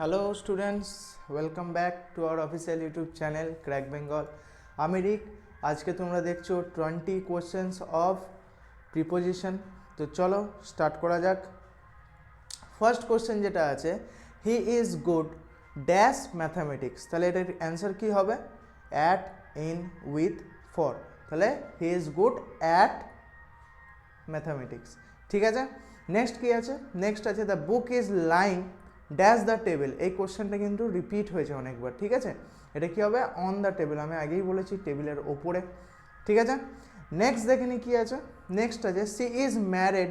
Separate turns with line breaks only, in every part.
Hello students welcome back to our official YouTube channel crack Bengal আমি রিক আজকে তোমরা দেখছ টোয়েন্টি কোয়েশ্চেন্স অফ প্রিপোজিশন তো চলো স্টার্ট করা যাক। ফার্স্ট কোশ্চেন যেটা আছে he is good dash mathematics তাহলে এটার অ্যান্সার কী হবে? অ্যাট ইন উইথ ফর তাহলে he is good at mathematics ঠিক আছে? নেক্সট কি আছে? নেক্সট আছে the book is lying dash the table এই কোশ্চেনটা কিন্তু রিপিট হয়েছে অনেকবার, ঠিক আছে? এটা কি হবে? অন দ্য টেবিল আমি আগেই বলেছি টেবিলের ওপরে, ঠিক আছে? নেক্সট দেখে নি কি আছে? নেক্সট আছে she is married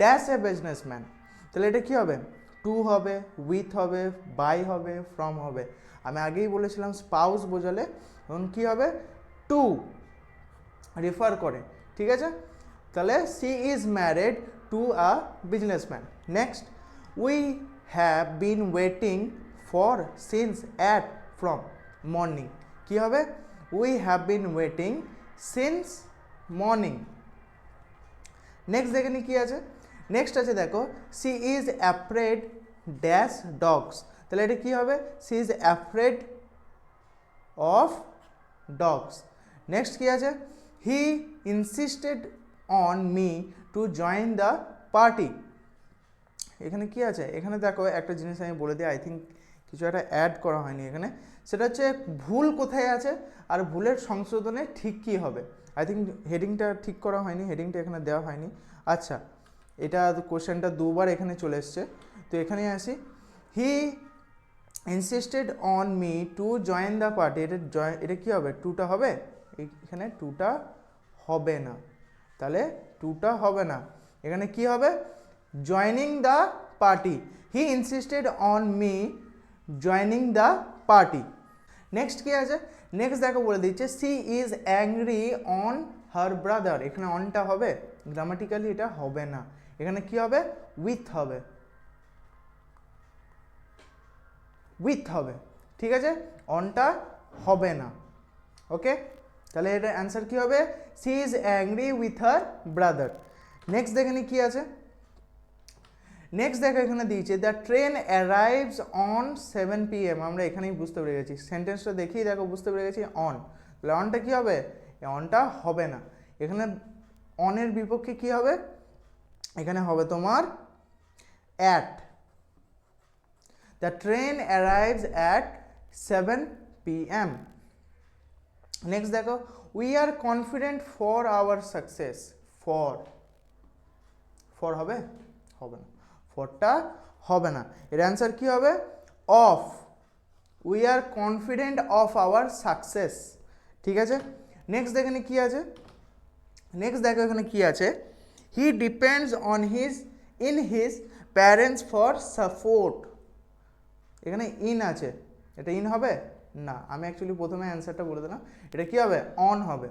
dash a businessman তাহলে এটা কি হবে? টু হবে উইথ হবে বাই হবে ফ্রম হবে। আমি আগেই বলেছিলাম স্পাউস বোঝালে, তখন কী হবে? টু রেফার করে, ঠিক আছে? তাহলে she is married to a businessman next we have been waiting for since at from morning কী হবে? We have been waiting since morning next দেখে নি কী আছে? নেক্সট আছে দেখো she is afraid dash dogs তাহলে এটা কী হবে? She is afraid of dogs next কী আছে? He insisted on me to join the party এখানে কি আছে? এখানে দেখো একটা জিনিস আমি বলে দিই আই থিঙ্ক কিছু একটা অ্যাড করা হয়নি এখানে। সেটা হচ্ছে ভুল কোথায় আছে আর ভুলের সংশোধনে ঠিক কী হবে? আই থিঙ্ক হেডিংটা ঠিক করা হয়নি হেডিংটা এখানে দেওয়া হয়নি। আচ্ছা এটা কোশ্চেনটা দুবার এখানে চলে এসছে। তো এখানে আসি। He insisted on me to join the party এটা জয় এটা কী হবে? টুটা হবে? এখানে টুটা হবে না। তাহলে টুটা হবে না। এখানে কি হবে? Joining the party he insisted on me joining the party next কি আছে? নেক্সট দেখো বলে দিচ্ছে she is angry on her brother এখানে অনটা হবে গ্রামাটিক্যালি এটা হবে না। এখানে কি হবে? উইথ হবে। উইথ হবে। ঠিক আছে? অনটা হবে না। ওকে তাহলে এটা অ্যান্সার কী হবে? She is angry with her brother next দেখে নি কী আছে? নেক্সট দেখো এখানে দিয়েছে the train arrives on seven p m আমরা এখানেই বুঝতে পেরে গেছি। সেন্টেন্সটা দেখেই দেখো, বুঝতে পেরে গেছি অন তাহলে অনটা কী হবে? অনটা হবে না। এখানে অনের বিপক্ষে কি হবে? এখানে হবে তোমার at the train arrives at seven p m next দেখো we are confident for our success for for হবে? হবে না। ফরটা হবে না। এর অ্যান্সার কী হবে? Of we are confident of our success ঠিক আছে? নেক্সট দেখেনি কী আছে? নেক্সট দেখো এখানে কী আছে? He depends on his in his parents for support এখানে ইন আছে। এটা ইন হবে? না। আমি অ্যাকচুয়ালি প্রথমে অ্যান্সারটা বলে দিলাম। এটা কী হবে? অন হবে।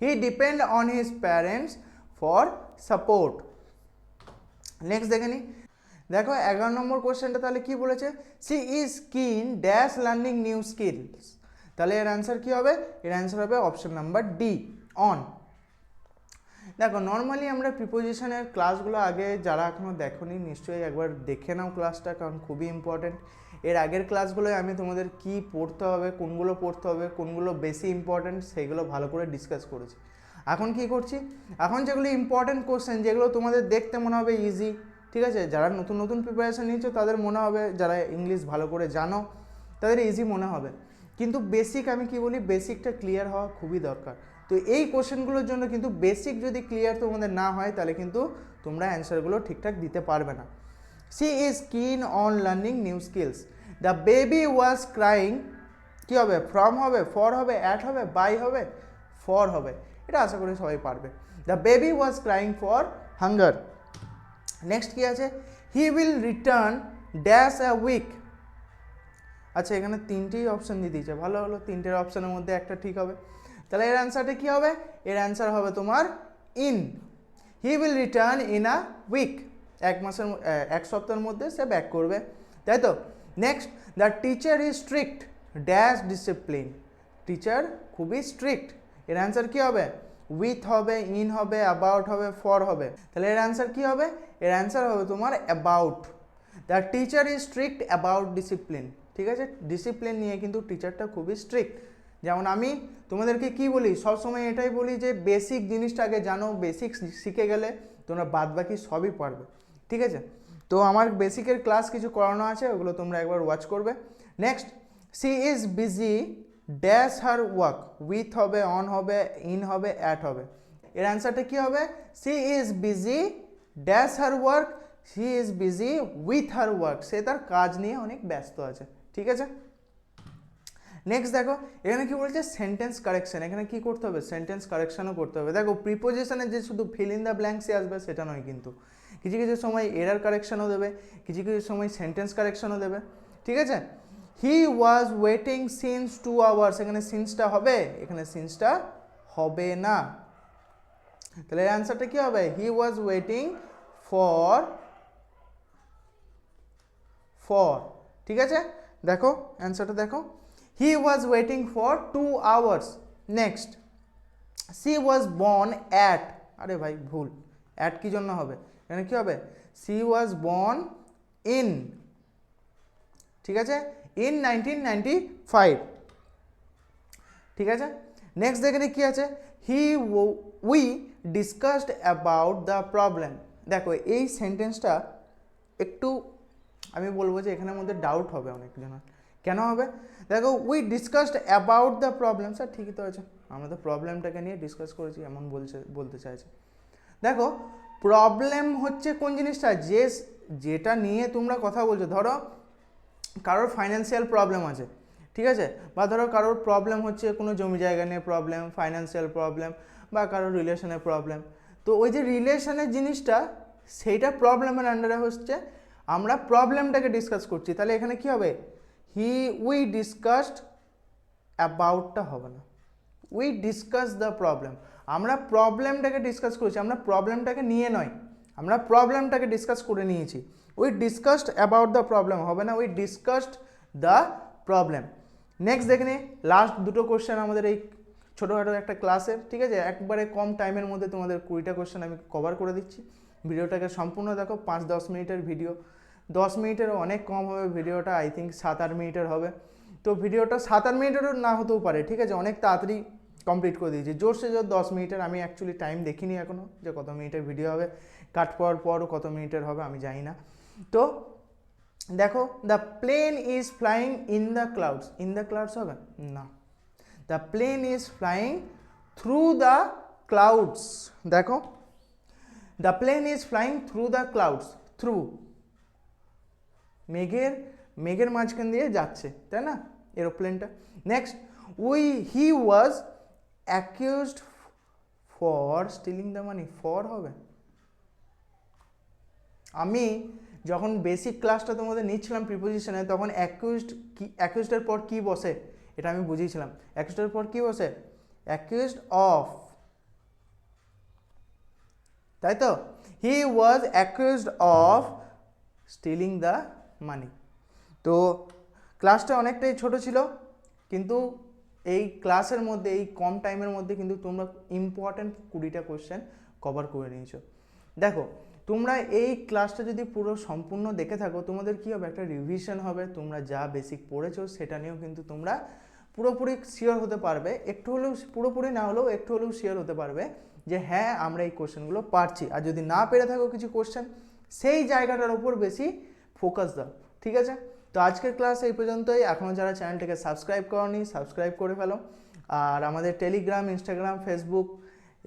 He depend on his parents for support next দেখে নি। দেখো, এগারো নম্বর কোয়েশ্চেনটা তাহলে কি বলেছে? She is keen dash learning new skills তাহলে এর অ্যান্সার কী হবে? এর অ্যান্সার হবে অপশন নাম্বার ডি অন দেখো নর্মালি আমরা প্রিপোজিশনের ক্লাসগুলো আগে যারা এখনও দেখোনি, নিশ্চয়ই একবার দেখে নাও ক্লাসটা কারণ খুবই ইম্পর্ট্যান্ট এর আগের ক্লাসগুলোয় আমি তোমাদের কি পড়তে হবে, কোনগুলো পড়তে হবে, কোনগুলো বেশি ইম্পর্ট্যান্ট সেইগুলো ভালো করে ডিসকাস করেছি। এখন কি করছি? এখন যেগুলো ইম্পর্ট্যান্ট কোশ্চেন যেগুলো তোমাদের দেখতে মনে হবে ইজি ঠিক আছে? যারা নতুন নতুন প্রিপারেশান নিয়েছো তাদের মনে হবে, যারা ইংলিশ ভালো করে জানো, তাদের ইজি মনে হবে। কিন্তু বেসিক আমি কি বলি? বেসিকটা ক্লিয়ার হওয়া খুবই দরকার। তো এই কোশ্চেনগুলোর জন্য কিন্তু বেসিক যদি ক্লিয়ার তোমাদের না হয়, তাহলে কিন্তু তোমরা অ্যান্সারগুলো ঠিকঠাক দিতে পারবে না। She is keen on learning new skills the baby was crying কী হবে? ফ্রম হবে ফর হবে অ্যাট হবে বাই হবে ফর হবে। এটা আশা করি সবাই পারবে। The baby was crying for hunger next কী আছে? He will return dash a week আচ্ছা এখানে তিনটেই অপশান দিয়ে দিয়েছে। ভালো হলো, তিনটের অপশানের মধ্যে একটা ঠিক হবে। তাহলে এর অ্যান্সারটা কী হবে? এর অ্যান্সার হবে তোমার in he will return in a week এক মাসের এক সপ্তাহের মধ্যে সে ব্যাক করবে। তাই তো? Next the teacher is strict dash discipline teacher খুবই স্ট্রিক্ট এর অ্যান্সার কী হবে? উইথ হবে ইন হবে অ্যাবাউট হবে ফর হবে। তাহলে এর অ্যান্সার কী হবে? এর অ্যান্সার হবে তোমার about the teacher is strict about discipline ঠিক আছে? ডিসিপ্লিন নিয়ে কিন্তু টিচারটা খুবই স্ট্রিক্ট যেমন আমি তোমাদেরকে কি বলি? সবসময় এটাই বলি যে বেসিক জিনিসটা আগে জানো বেসিক শিখে গেলে তোমরা বাদ বাকি সবই পারবে। ঠিক আছে? তো আমার বেসিকের ক্লাস কিছু করানো আছে, ওগুলো তোমরা একবার ওয়াচ করবে। Next she is busy dash her work with হবে অন হবে ইন হবে অ্যাট হবে। এর অ্যান্সারটা কী হবে? She is busy dash her work she is busy with her work সে তার কাজ নিয়ে অনেক ব্যস্ত আছে, ঠিক আছে? নেক্সট দেখো, এখানে কি বলছে? সেন্টেন্স কারেকশন এখানে কি করতে হবে? সেন্টেন্স কারেকশনও করতে হবে। দেখো প্রিপোজিশনে যে শুধু ফিল ইন দ্য ব্ল্যাঙ্কসই আসবে, সেটা নয় কিন্তু। কিছু কিছু সময় এরার কারেকশনও দেবে, কিছু কিছু সময় সেন্টেন্স কারেকশনও দেবে, ঠিক আছে? He was waiting since two hours এখানে সিন্সটা হবে, এখানে সিন্সটা হবে না। তাহলে অ্যান্সারটা কী হবে? He was waiting for for ঠিক আছে? দেখো অ্যান্সারটা দেখো। He was waiting for two hours next she was born at আরে ভাই, ভুল। অ্যাট কি জন্য হবে? এখানে কী হবে? সি ওয়াজ বর্ন ইন ঠিক আছে? ইন নাইনটিন নাইনটি ফাইভ ঠিক আছে? নেক্সট এখানে কী আছে? He we discussed about the problem দেখো, এই সেন্টেন্সটা একটু আমি বলব যে এখানের মধ্যে ডাউট হবে অনেকজনের। কেন হবে? দেখো we discussed about the problem sir, ঠিকই তো আছে। আমরা তো প্রবলেমটাকে নিয়ে ডিসকাস করেছি, এমন বলছে, বলতে চাইছে। দেখো প্রবলেম হচ্ছে কোন জিনিসটা? যে, যেটা নিয়ে তোমরা কথা বলছো। ধরো কারোর ফাইন্যান্সিয়াল প্রবলেম আছে, ঠিক আছে? বা ধরো কারোর প্রবলেম হচ্ছে কোনো জমি জায়গা নিয়ে প্রবলেম ফাইন্যান্সিয়াল প্রবলেম বা কারোর রিলেশনের প্রবলেম তো ওই যে রিলেশনের জিনিসটা, সেইটা প্রবলেমের আন্ডারে হচ্ছে, আমরা প্রবলেমটাকে ডিসকাস করছি। তাহলে এখানে কি হবে? হি উই ডিসকাসড অ্যাবাউটটা হবে না। উই ডিসকাস দ্য প্রবলেম আমরা প্রবলেমটাকে ডিসকাস করছি, আমরা প্রবলেমটাকে নিয়ে নয়। আমরা প্রবলেমটাকে ডিসকাস করে নিয়েছি। We discussed about the problem হবে না? We discussed the problem next দেখে লাস্ট দুটো কোশ্চেন আমাদের এই ছোটোখাটো একটা ক্লাসের ঠিক আছে? একবারে কম টাইমের মধ্যে তোমাদের কুড়িটা কোশ্চেন আমি কভার করে দিচ্ছি। ভিডিওটাকে সম্পূর্ণ দেখো, পাঁচ দশ মিনিটের ভিডিও দশ মিনিটেরও অনেক কম হবে ভিডিওটা আই থিঙ্ক সাত আট মিনিটের হবে। তো ভিডিওটা সাত আট মিনিটেরও না হতেও পারে, ঠিক আছে? অনেক তাড়াতাড়ি কমপ্লিট করে দিয়েছি। জোরসে জোর দশ মিনিটের, আমি অ্যাকচুয়ালি টাইম দেখিনি এখনও যে কত মিনিটের ভিডিও হবে। কাট পাওয়ার পরও কত মিনিটের হবে আমি জানি না। তো দেখো the plane is flying in the clouds in the clouds হবে? না। The plane is flying through the clouds দেখো the plane is flying through the clouds through মেঘের মেঘের মাঝখান দিয়ে যাচ্ছে, তাই না? এরোপ্লেনটা। Next we he was accused for stealing the money for হবে? আমি যখন বেসিক ক্লাসটা তোমাদের নিচ্ছিলাম প্রিপোজিশনে তখন অ্যাকিউজড কি অ্যাকিউজডের পর কি বসে? এটা আমি বুঝিয়েছিলাম। অ্যাকিউজডের পর কি বসে? অ্যাকিউজড অফ তাই তো? He was accused of stealing the money তো ক্লাসটা অনেকটাই ছোট ছিল, কিন্তু এই ক্লাসের মধ্যে, এই কম টাইমের মধ্যে কিন্তু তোমরা ইম্পর্ট্যান্ট কুড়িটা কোশ্চেন কভার করে নিয়েছো। দেখো তোমরা এই ক্লাসটা যদি পুরো সম্পূর্ণ দেখে থাকো, তোমাদের কী হবে? একটা রিভিশন হবে। তোমরা যা বেসিক পড়েছো, সেটা নিয়েও কিন্তু তোমরা পুরোপুরি শিওর হতে পারবে। একটু হলেও পুরোপুরি না হলেও একটু হলেও শিওর হতে পারবে যে হ্যাঁ আমরা এই কোশ্চেনগুলো পারছি। আর যদি না পেরে থাকো কিছু কোশ্চেন সেই জায়গাটার ওপর বেশি ফোকাস দাও। ঠিক আছে? তো আজকের ক্লাস এই পর্যন্তই। এখনও যারা চ্যানেলটাকে সাবস্ক্রাইব করনি সাবস্ক্রাইব করে ফেলো। আর আমাদের টেলিগ্রাম ইনস্টাগ্রাম ফেসবুক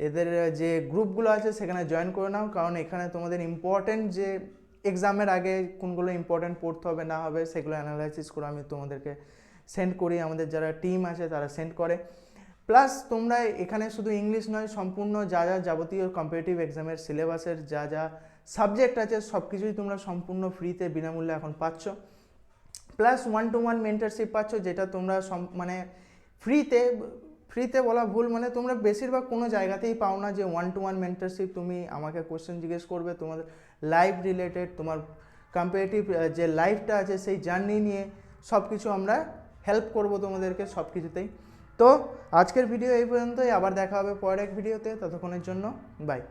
এদের যে গ্রুপগুলো আছে সেখানে জয়েন করে নাও। কারণ এখানে তোমাদের ইম্পর্ট্যান্ট যে এক্সামের আগে কোনগুলো ইম্পর্ট্যান্ট পড়তে হবে, না হবে, সেগুলো অ্যানালাইসিস করে আমি তোমাদেরকে সেন্ড করি। আমাদের যারা টিম আছে তারা সেন্ড করে। প্লাস তোমরা এখানে শুধু ইংলিশ নয়, সম্পূর্ণ যা যা যাবতীয় কম্পিটিটিভ এক্সামের সিলেবাসের যা যা সাবজেক্ট আছে সব কিছুই তোমরা সম্পূর্ণ ফ্রিতে বিনামূল্যে এখন পাচ্ছ। Plus one to one mentorship পাচ্ছ, যেটা তোমরা মানে ফ্রিতে ফ্রিতে বলা ভুল মানে তোমরা বেশিরভাগ কোনো জায়গাতেই পাও না যে ওয়ান টু ওয়ান মেন্টারশিপ তুমি আমাকে কোশ্চেন জিজ্ঞেস করবে, তোমাদের লাইফ রিলেটেড তোমার কম্পারেটিভ যে লাইফটা আছে সেই জার্নি নিয়ে সব কিছু আমরা হেল্প করব তোমাদেরকে সব কিছুতেই তো আজকের ভিডিও এই পর্যন্তই, আবার দেখা হবে পরের এক ভিডিওতে ততক্ষণের জন্য বাই